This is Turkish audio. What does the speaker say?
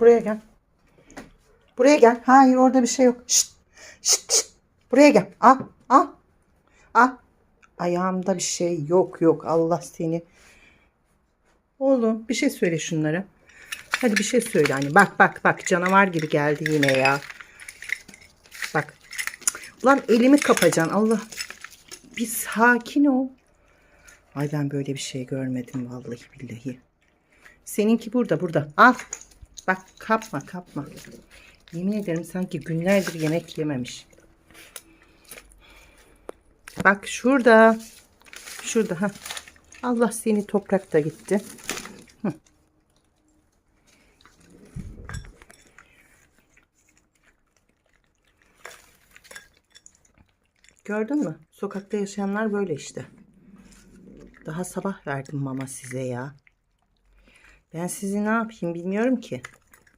Buraya gel. Buraya gel. Hayır orada bir şey yok. Şşt. Şşt. şşt. Buraya gel. Al. Al. Al. Ayağımda bir şey yok yok. Allah seni. Oğlum bir şey söyle şunlara. Hadi bir şey söyle hani. Bak bak bak canavar gibi geldi yine ya. Bak. Ulan elimi kapacaksın Allah. Bir sakin ol. Ay ben böyle bir şey görmedim vallahi billahi. Seninki burada burada. Al. Bak kapma kapma. Yemin ederim sanki günlerdir yemek yememiş. Bak şurada. Şurada ha. Allah seni toprakta gitti. Gördün mü? Sokakta yaşayanlar böyle işte. Daha sabah verdim mama size ya. Ben sizi ne yapayım bilmiyorum ki.